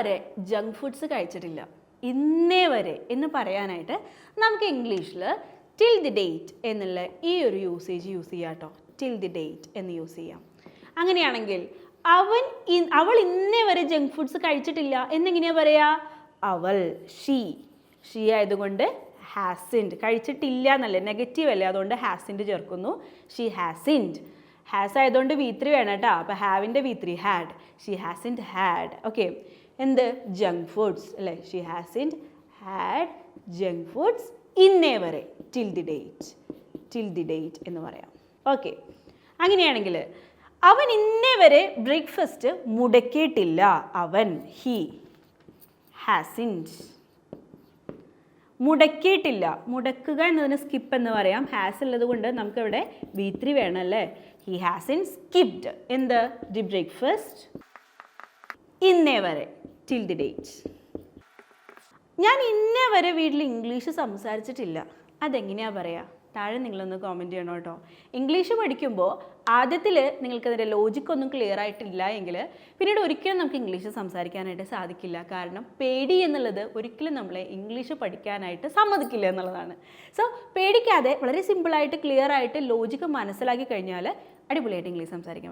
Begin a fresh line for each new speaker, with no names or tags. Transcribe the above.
വരെ junk foods കഴിച്ചിട്ടില്ല. ഇന്നേ വരെ എന്ന് പറയാനായിട്ട് നമുക്ക് ഇംഗ്ലീഷിൽ ടിൽ ദി ഡേറ്റ് എന്നുള്ള ഈ ഒരു യൂസേജ് യൂസ് ചെയ്യാം കേട്ടോ ടിൽ ദി ഡേറ്റ് എന്ന് യൂസ് ചെയ്യാം. അങ്ങനെയാണെങ്കിൽ അവൻ അവൾ ഇന്നേ വരെ ജങ്ക് ഫുഡ്സ് കഴിച്ചിട്ടില്ല എന്നെങ്ങനെയാ പറയാ? അവൾ ഷീ ഷീ ആയതുകൊണ്ട് ഹാസിൻഡ് കഴിച്ചിട്ടില്ല എന്നല്ലേ നെഗറ്റീവ് അല്ലേ? അതുകൊണ്ട് ഹാസിൻഡ് ചേർക്കുന്നു. ഷീ ഹാസിൻഡ് ഹാസ് ആയതുകൊണ്ട് വി ത്രീ വേണം കേട്ടോ. അപ്പോൾ ഹാവിന്റെ V three had she in had okay എന്ത്? ജങ്ക് ഫുഡ്സ് അല്ലേ? She in had junk foods in വരെ till the date till the date എന്ന് പറയാം. ഓക്കെ അങ്ങനെയാണെങ്കിൽ അവൻ ഇന്നേ വരെ ബ്രേക്ക്ഫാസ്റ്റ് മുടക്കിയിട്ടില്ല. അവൻ ഹി ഹാസിൻഡ് മുടക്കിയിട്ടില്ല. മുടക്കുക എന്നതിന് സ്കിപ്പ് എന്ന് പറയാം. ഹാസ് ഉള്ളത് കൊണ്ട് നമുക്കിവിടെ വി ത്രീ വേണം അല്ലേ ഹി ഹാസ് ഇൻ സ്കിപ്ഡ് എന്ത്? ദി ബ്രേക്ക്ഫാസ്റ്റ് ഇന്നേ വരെ. ടിൽ ദി ഡേറ്റ് ഞാൻ ഇന്നേ വരെ വീട്ടിൽ ഇംഗ്ലീഷ് സംസാരിച്ചിട്ടില്ല. അതെങ്ങനെയാ പറയുക താഴെ നിങ്ങളൊന്ന് കോമന്റ് ചെയ്യണം കേട്ടോ. ഇംഗ്ലീഷ് പഠിക്കുമ്പോൾ ആദ്യത്തിൽ നിങ്ങൾക്കതിന്റെ ലോജിക് ഒന്നും ക്ലിയർ ആയിട്ടില്ല എങ്കിൽ പിന്നീട് ഒരിക്കലും നമുക്ക് ഇംഗ്ലീഷ് സംസാരിക്കാനായിട്ട് സാധിക്കില്ല. കാരണം പേടി എന്നുള്ളത് ഒരിക്കലും നമ്മളെ ഇംഗ്ലീഷ് പഠിക്കാനായിട്ട് സമ്മതിക്കില്ല എന്നുള്ളതാണ്. സോ പേടിക്കാതെ വളരെ സിമ്പിളായിട്ട് ക്ലിയർ ആയിട്ട് ലോജിക്ക് മനസ്സിലാക്കി കഴിഞ്ഞാൽ അടിപൊളിയായിട്ട് ഇംഗ്ലീഷ് സംസാരിക്കാൻ